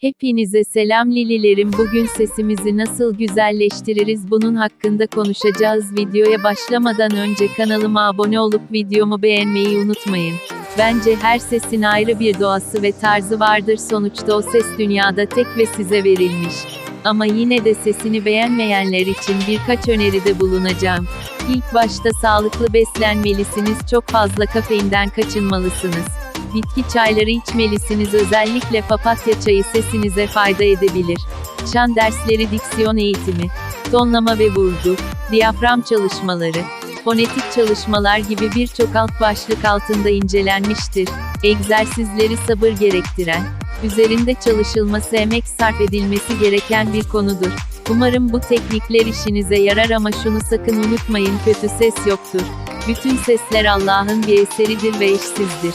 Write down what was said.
Hepinize selam Lililerim. Bugün sesimizi nasıl güzelleştiririz bunun hakkında konuşacağız. Videoya başlamadan önce kanalıma abone olup videomu beğenmeyi unutmayın. Bence her sesin ayrı bir doğası ve tarzı vardır. Sonuçta o ses dünyada tek ve size verilmiş. Ama yine de sesini beğenmeyenler için birkaç öneride bulunacağım. İlk başta sağlıklı beslenmelisiniz. Çok fazla kafeinden kaçınmalısınız. Bitki çayları içmelisiniz özellikle papatya çayı sesinize fayda edebilir. Şan dersleri diksiyon eğitimi, tonlama ve vurgu, diyafram çalışmaları, fonetik çalışmalar gibi birçok alt başlık altında incelenmiştir. Egzersizleri sabır gerektiren, üzerinde çalışılması emek sarf edilmesi gereken bir konudur. Umarım bu teknikler işinize yarar ama şunu sakın unutmayın kötü ses yoktur. Bütün sesler Allah'ın bir eseridir ve eşsizdir.